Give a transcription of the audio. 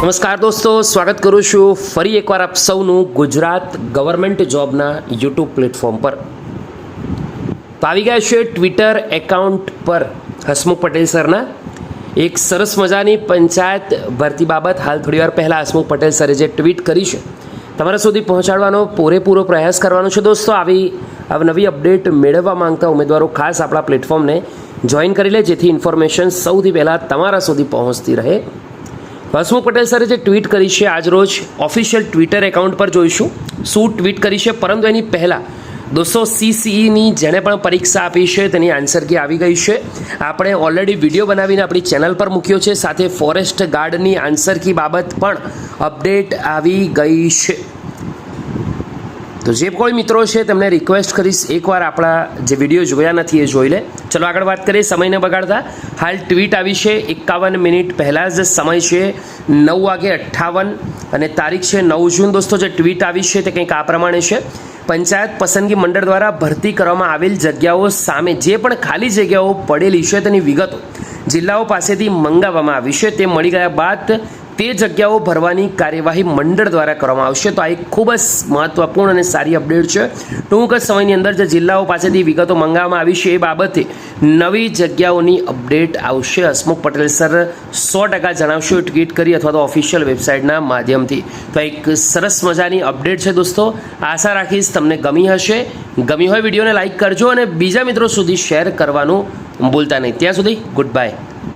નમસ્કાર દોસ્તો, સ્વાગત કરું છું ફરી એકવાર આપ સૌનું ગુજરાત ગવર્મેન્ટ જોબના યુટ્યુબ પ્લેટફોર્મ પર. તો આવી ગયા છે ટ્વિટર એકાઉન્ટ પર હસમુખ પટેલ સરના. એક સરસ મજાની પંચાયત ભરતી બાબત હાલ થોડીવાર પહેલાં હસમુખ પટેલ સરે જે ટ્વીટ કરી છે, તમારા સુધી પહોંચાડવાનો પૂરેપૂરો પ્રયાસ કરવાનો છે દોસ્તો. આવી નવી અપડેટ મેળવવા માંગતા ઉમેદવારો ખાસ આપણા પ્લેટફોર્મને જોઈન કરી લે, જેથી ઇન્ફોર્મેશન સૌથી પહેલાં તમારા સુધી પહોંચતી રહે. હસમુખ પટેલ સરે જે ટ્વીટ કરી છે આજરોજ ઓફિશિયલ ટ્વિટર એકાઉન્ટ પર જોઈશું. શું ટ્વીટ કરી છે? પરંતુ એની પહેલાં દોસ્તો સીસીઈની જેણે પણ પરીક્ષા આપી છે, તેની આન્સર કી આવી ગઈ છે. આપણે ઓલરેડી વીડિયો બનાવીને આપણી ચેનલ પર મૂક્યો છે. સાથે ફોરેસ્ટ ગાર્ડની આન્સર કી બાબત પણ અપડેટ આવી ગઈ છે. તો જે કોઈ મિત્રો છે તેમને રિક્વેસ્ટ કરીશ, એકવાર આપણા જે વીડિયો જોયા નથી એ જોઈ લે. ચલો આગળ વાત કરીએ સમયને બગાડતા. હાલ ટ્વીટ આવી છે, એકાવન મિનિટ પહેલાં જ સમય છે નવ વાગે અઠ્ઠાવન અને તારીખ છે નવ જૂન. દોસ્તો, જે ટ્વીટ આવી છે તે કંઈક આ પ્રમાણે છે. પંચાયત પસંદગી મંડળ દ્વારા ભરતી કરવામાં આવેલ જગ્યાઓ સામે જે પણ ખાલી જગ્યાઓ પડેલી છે તેની વિગતો જિલ્લાઓ પાસેથી મંગાવવામાં આવી છે. તે મળી ગયા બાદ તે જગ્યાઓ ભરવાની કાર્યવાહી મંડળ દ્વારા કરવામાં આવશે. તો આ એક ખૂબ જ મહત્વપૂર્ણ અને સારી અપડેટ છે. ટૂંક જ સમયની અંદર જે જિલ્લાઓ પાસેથી વિગતો મંગાવવામાં આવી છે, એ બાબતે નવી જગ્યાઓની અપડેટ આવશે. હસમુખ પટેલ સર સો ટકા જણાવશો, ટ્વીટ કરી અથવા તો ઓફિશિયલ વેબસાઇટના માધ્યમથી. તો એક સરસ મજાની અપડેટ છે દોસ્તો. આશા રાખીશ તમને ગમી હશે. ગમી હોય વિડીયોને લાઇક કરજો અને બીજા મિત્રો સુધી શેર કરવાનું ભૂલતા નહીં. ત્યાં સુધી ગુડ બાય.